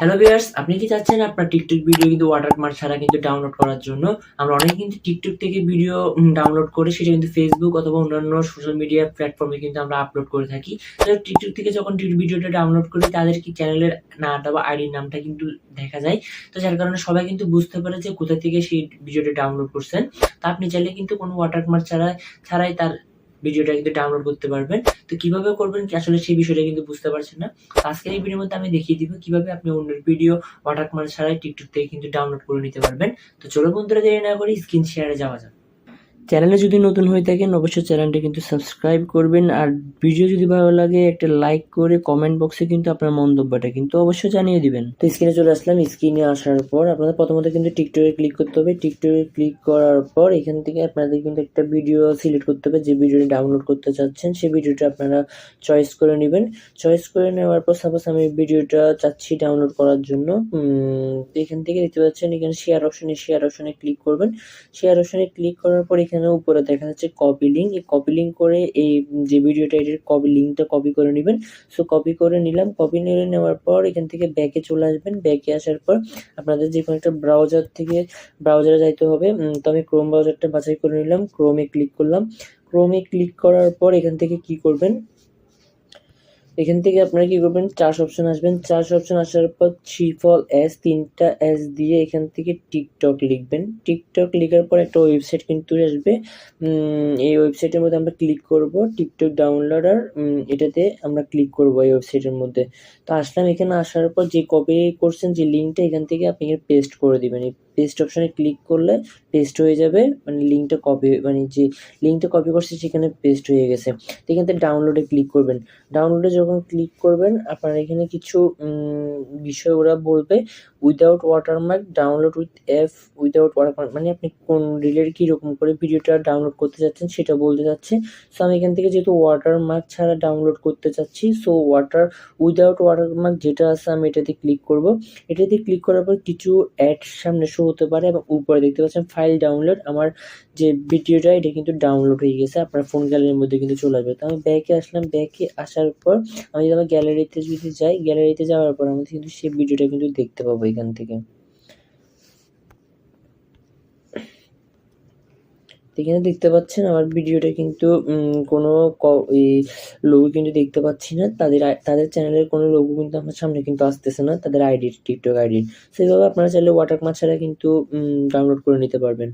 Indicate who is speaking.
Speaker 1: Hello viewers আপনি কি চাচ্ছেন আপনার টিকটক ভিডিও কিন্তু ওয়াটারমার্ক ছাড়া কিন্তু ডাউনলোড করার জন্য? আমরা অনেকে কিন্তু টিকটক থেকে ভিডিও ডাউনলোড করে সেটা কিন্তু ফেসবুক অথবা অন্যান্য সোশ্যাল মিডিয়া প্ল্যাটফর্মে কিন্তু আমরা আপলোড করে থাকি। তো টিকটক থেকে যখন ভিডিওটা ডাউনলোড করি, তাদের কি চ্যানেলের নামটা বা আইডির নামটা কিন্তু দেখা যায়? তো যার কারণে সবাই কিন্তু বুঝতে পারে যে কোথা থেকে সেই ভিডিওটা ডাউনলোড করছেন। তা আপনি চাইলে কিন্তু কোনো ওয়াটারমার্ক ছাড়া, ছাড়াই তার ভিডিওটা কিন্তু ডাউনলোড করতে পারবেন। তো কীভাবে করবেন আসলে সেই বিষয়টা কিন্তু বুঝতে পারছেন না। আজকের এই ভিডিওর মধ্যে আমি দেখিয়ে দিব কীভাবে আপনি অন্যের ভিডিও ওয়াটারমার্ক ছাড়াই টিকটক থেকে কিন্তু ডাউনলোড করে নিতে পারবেন। তো চলো বন্ধুরা দেরি না করে স্ক্রিন শেয়ারে যাওয়া যাক। চ্যানেলে যদি নতুন হয়ে থাকেন, অবশ্যই চ্যানেলটি কিন্তু সাবস্ক্রাইব করবেন। আর ভিডিও যদি ভালো লাগে, একটা লাইক করে কমেন্ট বক্সে কিন্তু আপনার মন্তব্যটা কিন্তু অবশ্যই জানিয়ে দিবেন। তো স্ক্রিনে চলে আসলাম, স্ক্রিনে আসার পর আপনাদের প্রথমত কিন্তু টিকটকে ক্লিক করতে হবে। টিকটকে ক্লিক করার পর এখান থেকে আপনাদের কিন্তু একটা ভিডিও সিলেক্ট করতে হবে। যে ভিডিওটি ডাউনলোড করতে চাচ্ছেন, সেই ভিডিওটা আপনারা চয়েস করে নেবেন। চয়েস করে নেওয়ার পর সাপোজ আমি ভিডিওটা চাচ্ছি ডাউনলোড করার জন্য এখান থেকে দেখতে পাচ্ছেন এখানে শেয়ার অপশনে শেয়ার অপশনে ক্লিক করবেন। শেয়ার অপশনে ক্লিক করার পর এখানে উপরে দেখা যাচ্ছে কপি লিঙ্ক এই কপি লিঙ্ক করে এই যে ভিডিওটা এটির কপি লিঙ্কটা কপি করে নেবেন। সো কপি করে নিলাম। কপি নিয়ে নেওয়ার পর এখান থেকে ব্যাকে চলে আসবেন। ব্যাকে আসার পর আপনাদের যে কোনো একটা ব্রাউজার থেকে ব্রাউজারে যাইতে হবে। তো আমি ক্রোম ব্রাউজারটা বাছাই করে নিলাম। ক্রোমে ক্লিক করলাম। ক্রোমে ক্লিক করার পর এখান থেকে কি করবেন? এখান থেকে আপনারা কি করবেন? চার্জ অপশন আসবেন। চার্জ অপশন আসার পর থ্রি ফল এস তিনটা এস দিয়ে এখান থেকে টিকটক লিখবেন। টিকটক লেখার পর একটা ওয়েবসাইট কিন্তু আসবে। এই ওয়েবসাইটের মধ্যে আমরা ক্লিক করব। টিকটক ডাউনলোড আর এটাতে আমরা ক্লিক করব এই ওয়েবসাইটের মধ্যে। তো আসলাম এখানে আসার পর যে কপি করছেন যে লিঙ্কটা এখান থেকে আপনি পেস্ট করে দিবেন। পেস্ট অপশনে ক্লিক করলে পেস্ট হয়ে যাবে। মানে লিঙ্কটা কপি মানে যে লিঙ্কটা কপি করছে সেখানে পেস্ট হয়ে গেছে। তো এখান থেকে ডাউনলোডে ক্লিক করবেন। ডাউনলোডে যখন ক্লিক করবেন, আপনার এখানে কিছু বিষয় ওরা বলবে without watermark download with F without watermark মানে আপনি কোন রিলের কীরকম করে ভিডিওটা ডাউনলোড করতে চাচ্ছেন সেটা বলতে চাচ্ছে। সো আমি এখান থেকে যেহেতু ওয়াটারমার্ক ছাড়া ডাউনলোড করতে চাচ্ছি সো ওয়াটার উইদাউট ওয়াটারমার্ক যেটা আছে আমি এটাতে ক্লিক করব। এটাতে ক্লিক করার পর কিছু অ্যাড সামনে শো হতে পারে এবং উপরে দেখতে পাচ্ছেন ফাইল ডাউনলোড আমার যে ভিডিওটা, এটা কিন্তু ডাউনলোড হয়ে গেছে। আপনার ফোন গ্যালারির মধ্যে কিন্তু চলে আসবে। তো আমি ব্যাকে আসলাম। ব্যাকে আসার পর আমি যদি আমার গ্যালারিতে যদি যাই গ্যালারিতে যাওয়ার পর আমাদের কিন্তু সেই ভিডিওটা কিন্তু দেখতে পাবো এখান থেকে। এখানে দেখতে পাচ্ছেন, আমার ভিডিওটা কিন্তু কোনো লোগো কিন্তু দেখতে পাচ্ছি না। তাদের তাদের চ্যানেলের কোনো লোগো কিন্তু আমার সামনে কিন্তু আসতেছে না, তাদের আইডি, টিকটক আইডি। সেইভাবে আপনারা চাইলে ওয়াটার ছাড়া কিন্তু ডাউনলোড করে নিতে পারবেন।